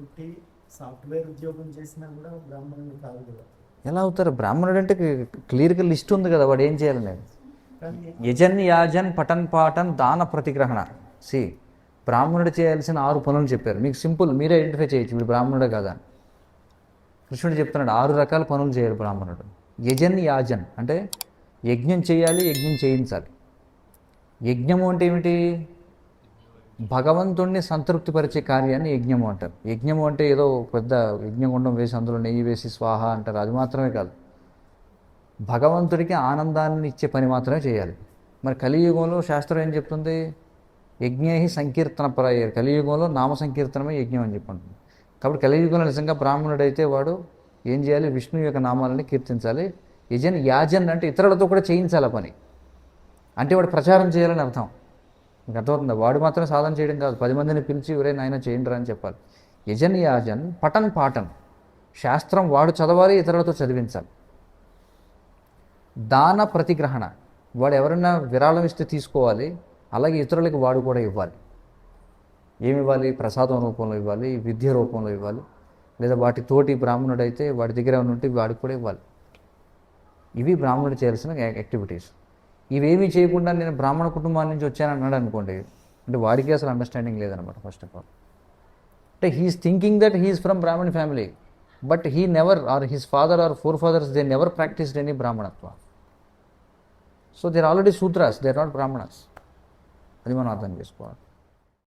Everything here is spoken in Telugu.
పుట్టి సాఫ్ట్వేర్ ఉద్యోగం చేసినా కూడా బ్రాహ్మణుడు కాదు కదా. ఎలా అవుతారు? బ్రాహ్మణుడు అంటే క్లియర్గా లిస్ట్ ఉంది కదా వాడు ఏం చేయాలి నేను యజన్ యాజన్ పఠన్ పాఠన్ దాన ప్రతిగ్రహణ. సి బ్రాహ్మణుడు చేయాల్సిన ఆరు పనులు చెప్పారు. మీకు సింపుల్ మీరే ఐడెంటిఫై చేయొచ్చు. వీడు బ్రాహ్మణుడే కదా. కృష్ణుడు చెప్తున్నాడు ఆరు రకాల పనులు చేయాలి బ్రాహ్మణుడు. యజన్ యాజన్ అంటే యజ్ఞం చేయాలి యజ్ఞం చేయించాలి. యజ్ఞము అంటే ఏమిటి? భగవంతుణ్ణి సంతృప్తిపరిచే కార్యాన్ని యజ్ఞము అంటారు. యజ్ఞము అంటే ఏదో పెద్ద యజ్ఞగుండం వేసి అందులో నెయ్యి వేసి స్వాహ అంటారు. అది మాత్రమే కాదు. భగవంతుడికి ఆనందాన్ని ఇచ్చే పని మాత్రమే చేయాలి. మరి కలియుగంలో శాస్త్రం ఏం చెప్తుంది? యజ్ఞేహి సంకీర్తన పరాయ్యారు కలియుగంలో నామ సంకీర్తనమే యజ్ఞం అని చెప్పంటుంది కాబట్టి కలియుగంలో నిజంగా బ్రాహ్మణుడైతే వాడు ఏం చేయాలి? విష్ణు యొక్క నామాలని కీర్తించాలి. యజన్ యాజన్ అంటే ఇతరులతో కూడా చేయించాలి పని. అంటే వాడు ప్రచారం చేయాలని అర్థం. మీకు అర్థమవుతుందా? వాడు మాత్రం సాధన చేయడం కాదు. పది మందిని పిలిచి ఎవరే నాయన చేయండి రా అని చెప్పాలి. యజన్ యాజన్ పఠన్ పాఠన్. శాస్త్రం వాడు చదవాలి ఇతరులతో చదివించాలి. దాన ప్రతిగ్రహణ. వాడు ఎవరైనా విరాళం ఇస్తే తీసుకోవాలి అలాగే ఇతరులకి వాడు కూడా ఇవ్వాలి. ఏమి ఇవ్వాలి? ప్రసాదం రూపంలో ఇవ్వాలి విద్య రూపంలో ఇవ్వాలి లేదా వాటి తోటి బ్రాహ్మణుడైతే వాడి దగ్గర ఉంటే వాడికి కూడా ఇవ్వాలి. ఇవి బ్రాహ్మణుడు చేయాల్సిన యాక్టివిటీస్. ఇవేమీ చేయకుండా నేను బ్రాహ్మణ కుటుంబాల నుంచి వచ్చాను అన్నాడు అనుకోండి. అంటే వాడికి అసలు అండర్స్టాండింగ్ లేదనమాట ఫస్ట్ ఆఫ్ ఆల్ అంటే he's thinking that he's from Brahmin family but he never or his father or forefathers they never practised any బ్రాహ్మణత్వ so there already sutras they are not Brahmins అది మనం అర్థం చేసుకోవాలి.